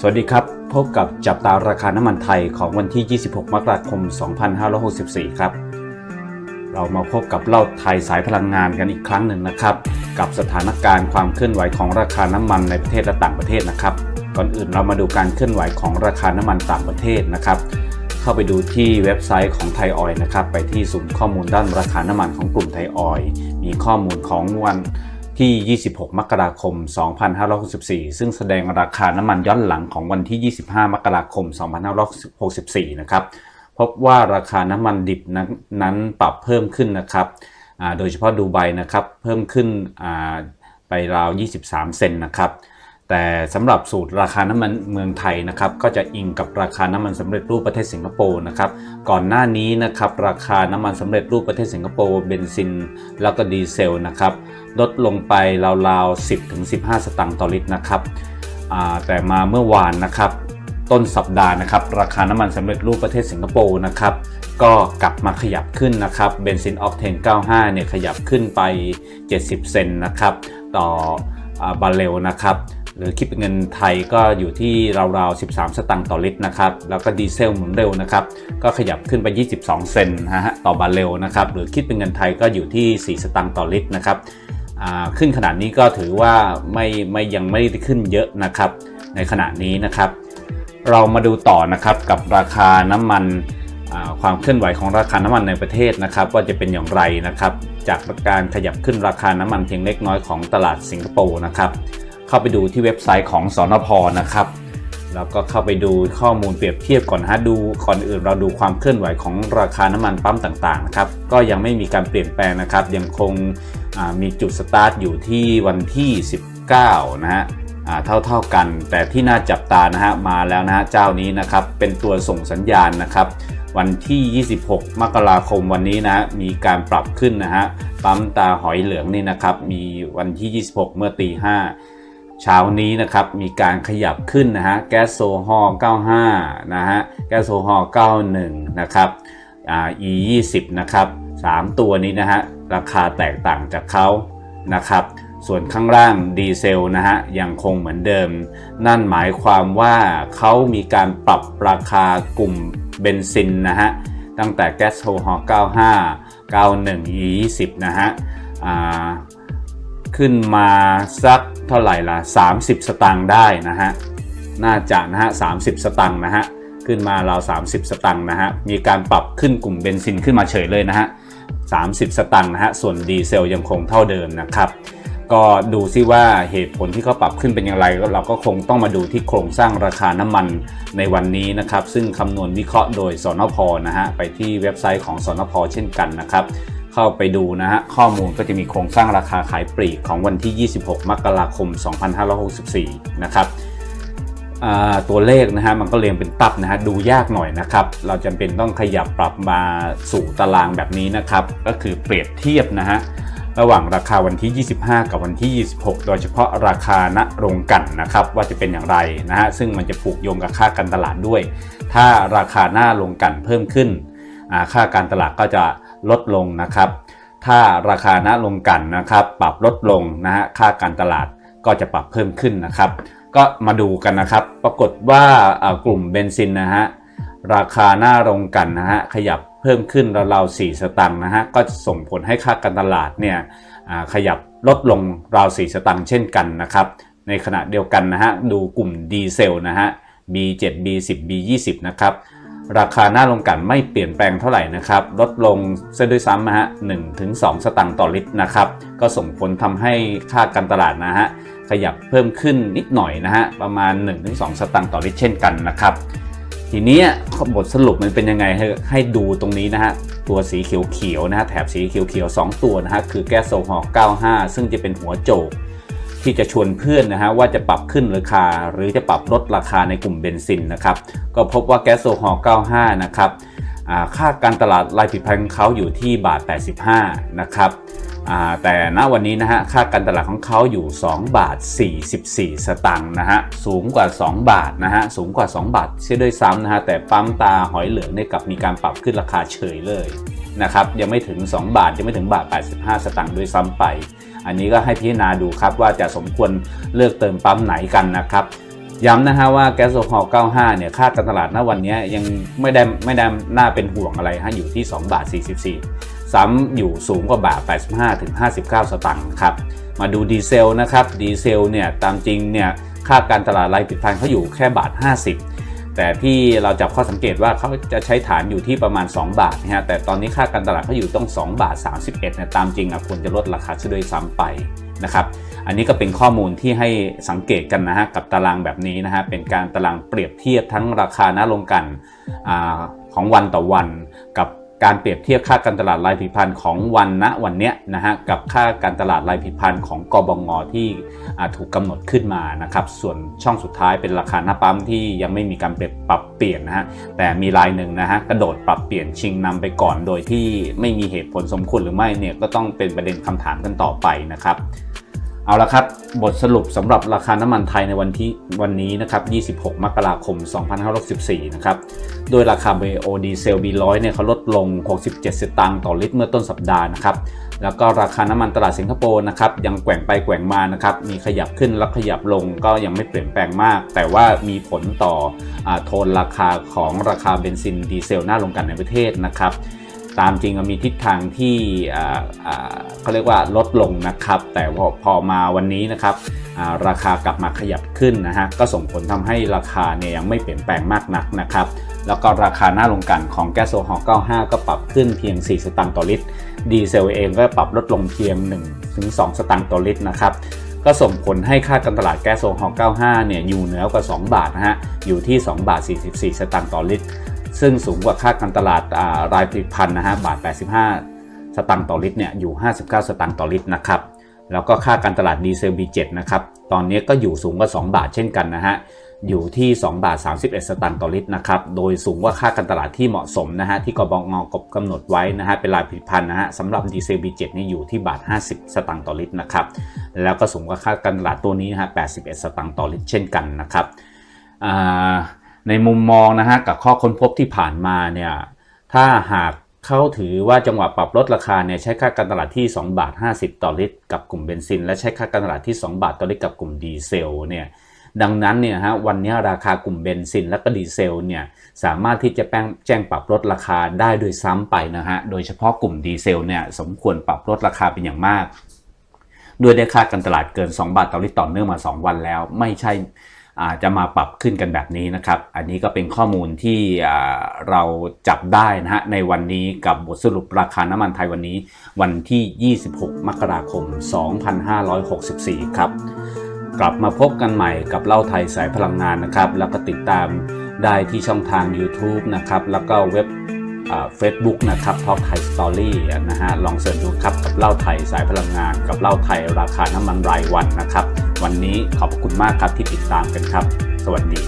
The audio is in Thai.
สวัสดีครับ พบกับจับตาราคาน้ำมันไทยของวันที่ 26 มกราคม 2564 ครับ เรามาพบกับเล่าไทยสายพลังงานกันอีกครั้งหนึ่งนะครับ กับสถานการณ์ความเคลื่อนไหวของราคาน้ำมันในประเทศและต่างประเทศนะครับ ก่อนอื่นเรามาดูการเคลื่อนไหวของราคาน้ำมันต่างประเทศนะครับ เข้าไปดูที่เว็บไซต์ของไทยออยนะครับ ไปที่ศูนย์ข้อมูลด้านราคาน้ำมันของกลุ่มไทยออยมีข้อมูลของวัน ที่ 26 มกราคม 2564 ซึ่งแสดงราคาน้ำมันย้อนหลังของวันที่ 25 มกราคม 2564 นะครับ พบว่าราคาน้ำมันดิบนั้นนั้นปรับเพิ่มขึ้นนะครับ โดยเฉพาะดูไบนะครับ เพิ่มขึ้นไปราว 23 เซนนะครับ แต่สำหรับสูตรราคาน้ำมันเมืองไทยนะครับก็จะอิงกับราคาน้ำมันสำเร็จรูปประเทศสิงคโปร์นะครับก่อนหน้านี้นะครับราคาน้ำมันสำเร็จรูปประเทศสิงคโปร์เบนซิน แล้วก็ดีเซลนะครับลดลงไปราวๆ 10-15 สตางค์ต่อลิตรนะครับแต่มาเมื่อวานนะครับต้นสัปดาห์นะครับราคาน้ำมันสำเร็จรูปประเทศสิงคโปร์นะครับก็กลับมาขยับขึ้นนะครับเบนซินออกเทน 95 เนี่ยขยับขึ้นไป 70 เซนนะครับต่อบาร์เรลนะครับ หรือคิดเป็นเงินไทยก็อยู่ที่ราวๆ 13 สตางค์ต่อลิตรนะครับ แล้วก็ดีเซลหมุนเร็วนะครับ ก็ขยับขึ้นไป 22 เซนนะฮะต่อบาร์เรลนะครับ หรือคิดเป็นเงินไทยก็อยู่ที่ 4 สตางค์ต่อลิตรนะครับอ่าขึ้นขนาดนี้ก็ถือว่าไม่ไม่ยังไม่ได้ขึ้นเยอะนะครับ ในขณะนี้นะครับ เรามาดูต่อนะครับกับราคาน้ำมันอ่าความเคลื่อนไหวของราคาน้ำมันในประเทศนะครับ ว่าจะเป็นอย่างไรนะครับ จากการขยับขึ้นราคาน้ำมันเพียงเล็กน้อยของตลาดสิงคโปร์นะครับ เข้าไปดูที่เว็บไซต์ของสอนพนะครับ แล้วก็เข้าไปดูข้อมูลเปรียบเทียบก่อนฮะดูก่อนอื่นเราดูความเคลื่อนไหวของราคาน้ำมันปั๊มต่างๆนะครับก็ยังไม่มีการเปลี่ยนแปลงนะครับ ยังคงมีจุดสตาร์ทอยู่ที่วันที่ 19 นะฮะอ่าเท่ากัน แต่ที่น่าจับตานะฮะมาแล้วนะฮะเจ้านี้นะครับเป็นตัวส่งสัญญาณนะครับวันที่ 26 มกราคมวันนี้นะฮะมีการปรับขึ้นนะฮะ ปั๊มตาหอยเหลืองนี่นะครับ มีวันที่ 26 เมื่อตี5 เช้านี้นะครับมีการขยับขึ้นนะฮะแก๊สโซฮอล์95 นะฮะแก๊สโซฮอล์91 นะครับอ่า E 20นะครับ 3 ตัวนี้นะฮะราคาแตกต่างจากเขานะครับส่วนข้างล่างดีเซลนะฮะยังคงเหมือนเดิม นั่นหมายความว่าเขามีการปรับราคากลุ่มเบนซินนะฮะตั้งแต่แก๊สโซฮอล์95 91 E20 นะฮะ ขึ้นมาสักเท่าไหร่ล่ะ 30 สตางค์ได้นะฮะ น่าจะนะฮะ30สตางค์นะฮะ ขึ้นมาเราว30 สตางค์นะฮะ มีการปรับขึ้นกลุ่มเบนซินขึ้นมาเฉยเลยนะฮะ30 สตังค์นะฮะ ส่วนดีเซลยังคงเท่าเดิมนะครับ ก็ดูซิว่าเหตุผลที่เขาปรับขึ้นเป็นอย่างไร เราก็คงต้องมาดูที่โครงสร้างราคาน้ำมันในวันนี้นะครับ ซึ่งคำนวณวิเคราะห์โดยสนพนะฮะ ไปที่เว็บไซต์ของสนพเช่นกันนะครับ เข้าไปดูนะฮะข้อมูลก็จะมีโครงสร้างราคาขายปลีกของวันที่ 26 มกราคม 2564 นะครับอ่าตัวเลขนะฮะมันก็เรียงเป็นตับนะฮะดูยากหน่อยนะครับ เราจำเป็นต้องขยับปรับมาสู่ตารางแบบนี้นะครับ ก็คือเปรียบเทียบนะฮะระหว่างราคาวันที่ 25 กับวันที่ 26 โดยเฉพาะราคาณโรงกันนะครับ ว่าจะเป็นอย่างไรนะฮะซึ่งมันจะผูกโยงกับค่าการตลาดด้วย ถ้าราคาหน้าโรงกันเพิ่มขึ้นค่าการตลาดก็จะ ลดลงนะครับ ถ้าราคาหน้าโรงกันนะครับ ปรับลดลงนะฮะค่าการตลาดก็จะปรับเพิ่มขึ้นนะครับ ก็มาดูกันนะครับ ปรากฏว่ากลุ่มเบนซินนะฮะราคาหน้าโรงกันนะฮะขยับเพิ่มขึ้นราวๆ4สตางค์นะฮะก็จะส่งผลให้ค่าการตลาดเนี่ยขยับลดลงราว4สตางค์เช่นกันนะครับในขณะเดียวกันนะฮะดูกลุ่มดีเซลนะฮะ B7 B10 B20 นะครับ ราคาหน้าโรงกันไม่เปลี่ยนแปลงเท่าไหร่นะครับ ลดลงซะด้วยซ้ำนะฮะ1ถึง2สตางค์ต่อลิตรนะครับ ก็ส่งผลทำให้ค่าการตลาดนะฮะขยับเพิ่มขึ้นนิดหน่อยนะฮะประมาณ 1-2 สตางค์ต่อลิตรเช่นกันนะครับ ทีนี้บทสรุปมันเป็นยังไงให้ให้ดูตรงนี้นะฮะตัวสีเขียวๆนะฮะแถบสีเขียวๆ2ตัวนะฮะคือแก๊สโซฮอล์95 ซึ่งจะเป็นหัวโจก ที่จะชวนเพื่อนนะฮะว่าจะปรับขึ้นราคา หรือจะปรับลดราคาในกลุ่มเบนซินนะครับก็พบว่าแก๊สโซฮอล์95 นะครับค่าการตลาดรายผลิตภัณฑ์ของเขาอยู่ที่บาท 85 นะครับแต่ณวันนี้นะฮะค่าการตลาดของเขาอยู่ 2 บาท 44 สตางค์นะฮะสูงกว่า 2 บาทนะฮะสูงกว่า 2 บาทเช่นด้วยซ้ำนะฮะแต่ปั๊มตาหอยเหลืองเนี่ยกลับมีการปรับขึ้นราคาเฉยเลย นะครับยังไม่ถึง 2 บาทยังไม่ถึงบาท 85 สตางค์ด้วยซ้ำไป อันนี้ก็ให้พิจารณาดูครับว่าจะสมควรเลือกเติมปั๊มไหนกันนะครับย้ำนะฮะว่าแก๊สโซฮอล์95 เนี่ย ค่าการตลาดณวันนี้ยังไม่ได้ไม่ได้น่าเป็นห่วงอะไรฮะอยู่ที่ 2 บาท 44 ซ้ำอยู่สูงกว่าบาท 85 ถึง 59 สตางค์ครับ มาดูดีเซลนะครับ ดีเซลเนี่ย ตามจริงเนี่ย ค่าการตลาดรายผลิตภัณฑ์เขาอยู่แค่บาท 50 แต่ที่เราจับข้อสังเกตว่าเขาจะใช้ฐานอยู่ที่ประมาณ 2 บาทนะฮะแต่ตอนนี้ค่าการตลาดเขาอยู่ต้อง 2 บาท 31เนี่ยตามจริงอะควรจะลดราคาซะด้วยซ้ำไปนะครับอันนี้ก็เป็นข้อมูลที่ให้สังเกตกันนะฮะกับตารางแบบนี้นะฮะเป็นการตารางเปรียบเทียบทั้งราคาหน้าลงกันอาของวันต่อวันกับ การเปรียบเทียบค่าการตลาดรายผลิตภัณฑ์ของวันณวันเนี้ยนะฮะกับค่าการตลาดรายผลิตภัณฑ์ของกบงที่ถูกกำหนดขึ้นมานะครับส่วนช่องสุดท้ายเป็นราคาหน้าปั๊มที่ยังไม่มีการเปลี่ยนปรับเปลี่ยนนะฮะแต่มีรายหนึ่งนะฮะกระโดดปรับเปลี่ยนชิงนำไปก่อน โดยที่ไม่มีเหตุผลสมควรหรือไม่เนี่ยก็ต้องเป็นประเด็นคำถามกันต่อไปนะครับ เอาละครับ บทสรุปสำหรับราคาน้ำมันไทยในวันที่วันนี้นะครับ 26 มกราคม 2564 นะครับ โดยราคาเบโอดีเซล B100 เนี่ยเขาลดลง 67 สตางค์ต่อลิตรเมื่อต้นสัปดาห์นะครับ แล้วก็ราคาน้ำมันตลาดสิงคโปร์นะครับ ยังแกว่งไปแกว่งมานะครับ มีขยับขึ้นแล้วขยับลงก็ยังไม่เปลี่ยนแปลงมาก แต่ว่ามีผลต่ออโทนราคาของราคาเบนซินดีเซลหน้าลงกันในประเทศนะครับ ตามจริงมีทิศทางที่เขาเรียกว่าลดลงนะครับ แต่พอพอมาวันนี้นะครับราคากลับมาขยับขึ้นนะฮะก็ส่งผลทำให้ราคาเนี่ยยังไม่เปลี่ยนแปลงมากนักนะครับ แล้วก็ราคาหน้าลงกันของแก๊สโซฮอล์95 ก็ปรับขึ้นเพียง 4 สตางค์ต่อลิตร ดีเซลเองก็ปรับลดลงเพียง 1-2 สตางค์ต่อลิตรนะครับก็ส่งผลให้ค่าการตลาดแก๊สโซฮอล์95 เนี่ยอยู่เหนือกว่า 2 บาทนะฮะ อยู่ที่ 2 บาท 44 สตางค์ต่อลิตร ซึ่งสูงกว่าค่าการตลาดรายผลิตภัณฑ์นะฮะบาท 85 สตางค์ต่อลิตรเนี่ยอยู่ 59 สตางค์ต่อลิตรนะครับแล้วก็ค่าการตลาดดีเซล B7 นะครับตอนนี้ก็อยู่สูงกว่า 2 บาทเช่นกันนะฮะอยู่ที่ 2 บาท 31 สตางค์ต่อลิตรนะครับ โดยสูงกว่าค่าการตลาดที่เหมาะสมนะฮะที่กบงกบกำหนดไว้นะฮะเป็นรายผลิตภัณฑ์นะฮะสำหรับดีเซล B7 นี่อยู่ที่บาท 50 สตางค์ต่อลิตรนะครับ แล้วก็สูงกว่าค่าการตลาดตัวนี้นะฮะ81 สตางค์ต่อลิตรเช่นกันนะครับอ่า ในมุมมองนะฮะกับข้อค้นพบที่ผ่านมาเนี่ยถ้าหากเขาถือว่าจังหวะปรับลดราคาเนี่ยใช้ค่าการตลาดที่ 2 บาท 50 ต่อลิตร กับกลุ่มเบนซิน และใช้ค่าการตลาดที่ 2 บาทต่อลิตรกับกลุ่มดีเซลเนี่ยดังนั้นเนี่ยฮะวันนี้ราคากลุ่มเบนซินและก็ดีเซลเนี่ยสามารถที่จะแป้งแจ้งปรับลดราคาได้โดยซ้ำไปนะฮะโดยเฉพาะกลุ่มดีเซลเนี่ยสมควรปรับลดราคาเป็นอย่างมาก ด้วยได้ค่าการตลาดเกิน 2 บาทต่อลิตรต่อเนื่องมา 2 วันแล้ว ไม่ใช่ จะมาปรับขึ้นกันแบบนี้นะครับ อันนี้ก็เป็นข้อมูลที่เราจับได้นะฮะในวันนี้กับบทสรุปราคาน้ำมันไทยวันนี้ วันที่ 26 มกราคม 2564 ครับ กลับมาพบกันใหม่กับเล่าไทยสายพลังงานนะครับ แล้วก็ติดตามได้ที่ช่องทาง YouTube นะครับ แล้วก็เว็บ เฟซบุ๊กนะครับท็อกไทยสตอรี่นะฮะลองเสิร์ชดูครับกับเล่าไทยสายพลังงาน กับเล่าไทยราคาน้ำมันรายวันนะครับ วันนี้ขอบคุณมากครับที่ติดตามกันครับ สวัสดี